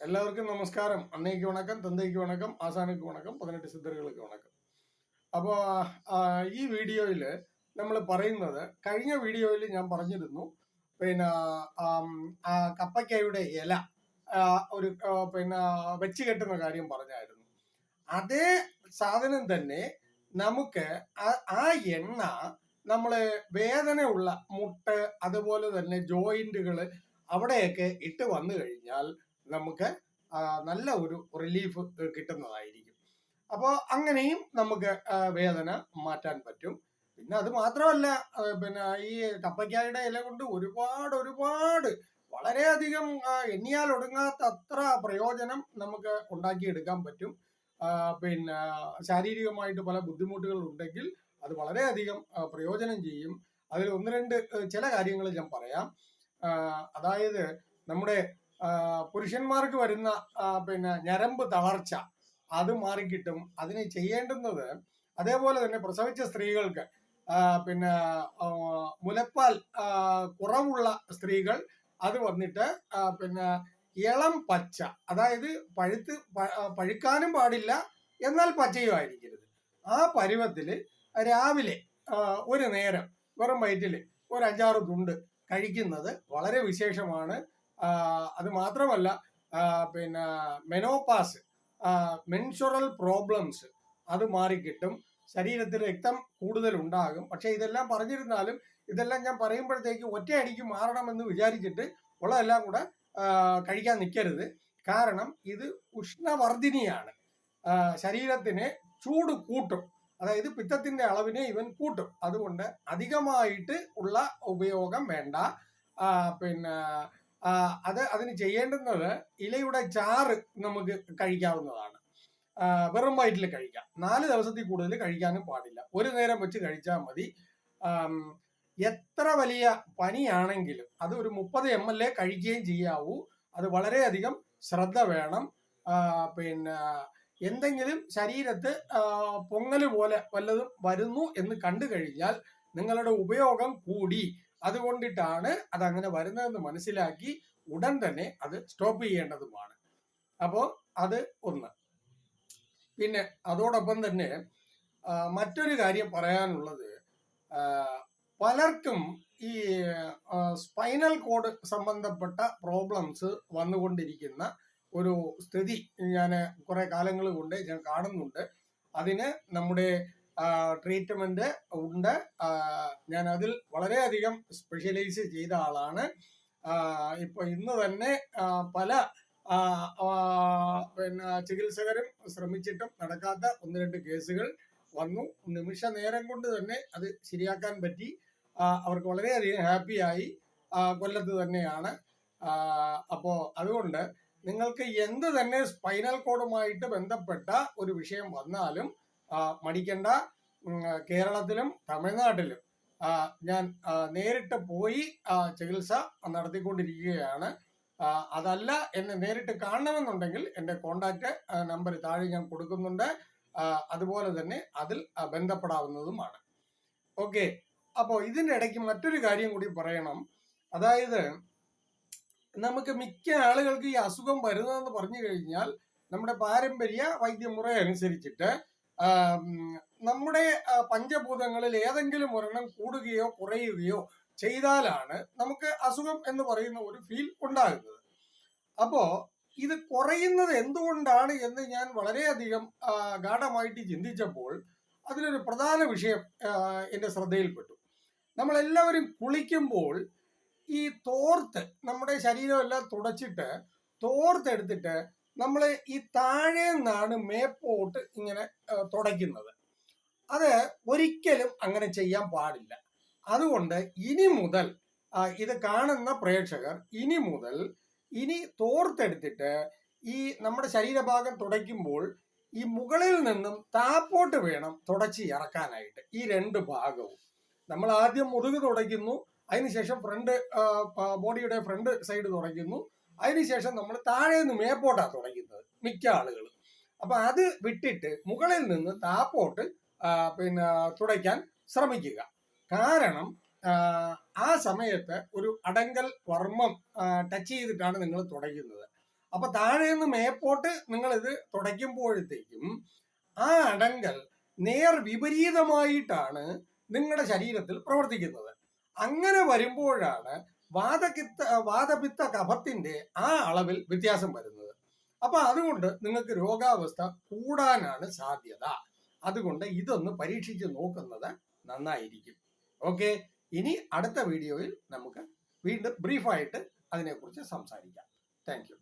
எல்லாருக்கும் நமஸ்காரம் அன்னைக்கு வணக்கம் தந்தைக்கு வணக்கம் ஆசானுக்கு வணக்கம் പതിനെട്ട് സിദ്ധറുകൾക്ക് വണക്കം അപ്പോൾ ഈ വീഡിയോയിൽ നമ്മൾ പറയുന്നത് കഴിഞ്ഞ വീഡിയോയിൽ ഞാൻ പറഞ്ഞിരുന്നു പിന്നെ ആം, ആ കപ്പയ്ക്കയുടെ ഇല ആ, ഒരു ആ, പിന്നെ വെച്ച് കെട്ടുന്ന കാര്യം പറഞ്ഞായിരുന്നു അതേ സാധനം തന്നെ നമുക്ക് ആ- ആ എണ്ണ നമ്മൾ വേദനയുള്ള മുട്ട് അതുപോലെ തന്നെ ജോയിന്റുകൾ അവിടെയൊക്കെ ഇട്ട് വന്നു കഴിഞ്ഞാൽ നമുക്ക് നല്ല ഒരു റിലീഫ് കിട്ടുന്നതായിരിക്കും. അപ്പോൾ അങ്ങനെയും നമുക്ക് വേദന മാറ്റാൻ പറ്റും. പിന്നെ അത് മാത്രമല്ല പിന്നെ ഈ കപ്പയ്ക്കായുടെ ഇല കൊണ്ട് ഒരുപാട് ഒരുപാട് വളരെയധികം എണ്ണിയാൽ ഒടുങ്ങാത്ത അത്ര പ്രയോജനം നമുക്ക് ഉണ്ടാക്കിയെടുക്കാൻ പറ്റും. പിന്നെ ശാരീരികമായിട്ട് പല ബുദ്ധിമുട്ടുകൾ ഉണ്ടെങ്കിൽ അത് വളരെയധികം പ്രയോജനം ചെയ്യും. അതിൽ ഒന്ന് രണ്ട് ചില കാര്യങ്ങൾ ഞാൻ പറയാം. അതായത് നമ്മുടെ പുരുഷന്മാർക്ക് വരുന്ന പിന്നെ ഞരമ്പ് തളർച്ച അത് മാറിക്കിട്ടും. അതിന് ചെയ്യേണ്ടുന്നത് അതേപോലെ തന്നെ പ്രസവിച്ച സ്ത്രീകൾക്ക് പിന്നെ മുലപ്പാൽ കുറവുള്ള സ്ത്രീകൾ അത് വന്നിട്ട് പിന്നെ ഇളം പച്ച അതായത് പഴുത്ത് പഴുക്കാനും പാടില്ല എന്നാൽ പച്ചയും ആയിരിക്കരുത്. ആ പരുവത്തിൽ രാവിലെ ഒരു നേരം വെറും വയറ്റിൽ ഒരു അഞ്ചാറ് തുണ്ട് കഴിക്കുന്നത് വളരെ വിശേഷമാണ്. അത് മാത്രമല്ല പിന്നെ മെനോപാസ് മെൻഷുറൽ പ്രോബ്ലംസ് അത് മാറിക്കിട്ടും. ശരീരത്തിൽ രക്തം കൂടുതൽ ഉണ്ടാകും പക്ഷെ ഇതെല്ലാം പറഞ്ഞിരുന്നാലും ഇതെല്ലാം ഞാൻ പറയുമ്പോഴത്തേക്ക് ഒറ്റയടിക്ക് മാറണമെന്ന് വിചാരിച്ചിട്ട് ഉള്ളതെല്ലാം കൂടെ കഴിക്കാൻ നിൽക്കരുത് കാരണം ഇത് ഉഷ്ണവർദ്ധിനിയാണ് ശരീരത്തിന് ചൂട് കൂട്ടും. അതായത് പിത്തത്തിന്റെ അളവിനെ ഇവൻ കൂട്ടും. അതുകൊണ്ട് അധികമായിട്ട് ഉള്ള ഉപയോഗം വേണ്ട. പിന്നെ അത് അതിന് ചെയ്യേണ്ടുന്നത് ഇലയുടെ ചാറ് നമുക്ക് കഴിക്കാവുന്നതാണ്. വെറും വയറ്റിൽ കഴിക്കാം. നാല് ദിവസത്തിൽ കൂടുതൽ കഴിക്കാനും പാടില്ല. ഒരു നേരം വെച്ച് കഴിച്ചാൽ മതി. എത്ര വലിയ പനിയാണെങ്കിലും അത് ഒരു മുപ്പത് എം എൽ എ കഴിക്കുകയും ചെയ്യാവൂ. അത് വളരെയധികം ശ്രദ്ധ വേണം. പിന്നെ എന്തെങ്കിലും ശരീരത്ത് പൊങ്ങൽ പോലെ വല്ലതും വരുന്നു എന്ന് കണ്ടു കഴിഞ്ഞാൽ നിങ്ങളുടെ ഉപയോഗം കൂടി. അതുകൊണ്ടിട്ടാണ് അത് അങ്ങനെ വരുന്നതെന്ന് മനസ്സിലാക്കി ഉടൻ തന്നെ അത് സ്റ്റോപ്പ് ചെയ്യേണ്ടതുമാണ്. അപ്പോൾ അത് ഒന്ന്. പിന്നെ അതോടൊപ്പം തന്നെ മറ്റൊരു കാര്യം പറയാനുള്ളത് പലർക്കും ഈ സ്പൈനൽ കോഡ് സംബന്ധപ്പെട്ട പ്രോബ്ലംസ് വന്നുകൊണ്ടിരിക്കുന്ന ഒരു സ്ഥിതി ഞാൻ കുറെ കാലങ്ങൾ കൊണ്ട് ഞാൻ കാണുന്നുണ്ട്. അതിന് നമ്മുടെ ട്രീറ്റ്മെന്റ് ഉണ്ട്. ഞാൻ അതിൽ വളരെയധികം സ്പെഷ്യലൈസ് ചെയ്ത ആളാണ്. ഇപ്പൊ ഇന്ന് തന്നെ പല പിന്നെ ചികിത്സകരും ശ്രമിച്ചിട്ടും നടക്കാത്ത ഒന്ന് രണ്ട് കേസുകൾ വന്നു. നിമിഷ നേരം കൊണ്ട് തന്നെ അത് ശരിയാക്കാൻ പറ്റി. അവർക്ക് വളരെയധികം ഹാപ്പിയായി കൊല്ലത്ത് തന്നെയാണ്. അപ്പോൾ അപ്പോ അതുകൊണ്ട് നിങ്ങൾക്ക് എന്ത് തന്നെ സ്പൈനൽ കോഡുമായിട്ട് ബന്ധപ്പെട്ട ഒരു വിഷയം വന്നാലും മടിക്കണ്ട. കേരളത്തിലും തമിഴ്നാട്ടിലും ഞാൻ നേരിട്ട് പോയി ചികിത്സ നടത്തിക്കൊണ്ടിരിക്കുകയാണ്. അതല്ല എന്നെ നേരിട്ട് കാണണമെന്നുണ്ടെങ്കിൽ എന്റെ കോണ്ടാക്ട് നമ്പർ താഴെ ഞാൻ കൊടുക്കുന്നുണ്ട്. അതുപോലെ തന്നെ അതിൽ ബന്ധപ്പെടാവുന്നതുമാണ്. ഓക്കെ. അപ്പോൾ ഇതിന്റെ ഇടയ്ക്ക് മറ്റൊരു കാര്യം കൂടി പറയണം. അതായത് നമുക്ക് മിക്ക ആളുകൾക്ക് ഈ അസുഖം വരുന്നതെന്ന് പറഞ്ഞു കഴിഞ്ഞാൽ നമ്മുടെ പാരമ്പര്യ വൈദ്യമുറ അനുസരിച്ചിട്ട് നമ്മുടെ പഞ്ചഭൂതങ്ങളിൽ ഏതെങ്കിലും ഒരെണ്ണം കൂടുകയോ കുറയുകയോ ചെയ്താലാണ് നമുക്ക് അസുഖം എന്ന് പറയുന്ന ഒരു ഫീൽ ഉണ്ടാകുന്നത്. അപ്പോ ഇത് കുറയുന്നത് എന്തുകൊണ്ടാണ് എന്ന് ഞാൻ വളരെയധികം ഗാഠമായിട്ട് ചിന്തിച്ചപ്പോൾ അതിലൊരു പ്രധാന വിഷയം എന്റെ ശ്രദ്ധയിൽപ്പെട്ടു. നമ്മളെല്ലാവരും കുളിക്കുമ്പോൾ ഈ തോർത്ത് നമ്മുടെ ശരീരമെല്ലാം തുടച്ചിട്ട് തോർത്തെടുത്തിട്ട് നമ്മൾ ഈ താഴെ നിന്നാണ് മേപ്പോട്ട് ഇങ്ങനെ തുടയ്ക്കുന്നത്. അത് ഒരിക്കലും അങ്ങനെ ചെയ്യാൻ പാടില്ല. അതുകൊണ്ട് ഇനി മുതൽ ഇത് കാണുന്ന പ്രേക്ഷകർ ഇനി മുതൽ ഇനി തോർത്തെടുത്തിട്ട് ഈ നമ്മുടെ ശരീരഭാഗം തുടയ്ക്കുമ്പോൾ ഈ മുകളിൽ നിന്നും താപ്പോട്ട് വേണം തുടച്ച് ഇറക്കാനായിട്ട്. ഈ രണ്ട് ഭാഗവും. നമ്മൾ ആദ്യം മുതുക് തുടയ്ക്കുന്നു അതിനുശേഷം ഫ്രണ്ട് ബോഡിയുടെ ഫ്രണ്ട് സൈഡ് തുടയ്ക്കുന്നു. അതിനുശേഷം നമ്മൾ താഴെ നിന്ന് മേപ്പോട്ടാണ് തുടങ്ങുന്നത് മിക്ക ആളുകളും. അപ്പൊ അത് വിട്ടിട്ട് മുകളിൽ നിന്ന് താപ്പോട്ട് പിന്നെ തുടയ്ക്കാൻ ശ്രമിക്കുക. കാരണം ആ, സമയത്ത് ഒരു അടങ്കൽ വർമ്മം ടച്ച് ചെയ്തിട്ടാണ് നിങ്ങൾ തുടയ്ക്കുന്നത്. അപ്പൊ താഴെ നിന്ന് മേപ്പോട്ട് നിങ്ങൾ ഇത് തുടയ്ക്കുമ്പോഴത്തേക്കും ആ അടങ്കൽ നേർ വിപരീതമായിട്ടാണ് നിങ്ങളുടെ ശരീരത്തിൽ പ്രവർത്തിക്കുന്നത്. അങ്ങനെ വരുമ്പോഴാണ് വാദകിത്ത വാദപിത്ത കഫത്തിന്റെ ആ അളവിൽ വ്യത്യാസം വരുന്നത്. അപ്പൊ അതുകൊണ്ട് നിങ്ങൾക്ക് രോഗാവസ്ഥ കൂടാനാണ് സാധ്യത. അതുകൊണ്ട് ഇതൊന്ന് പരീക്ഷിച്ച് നോക്കുന്നത് നന്നായിരിക്കും. ഓക്കെ? ഇനി അടുത്ത വീഡിയോയിൽ നമുക്ക് വീണ്ടും ബ്രീഫായിട്ട് അതിനെക്കുറിച്ച് സംസാരിക്കാം. താങ്ക്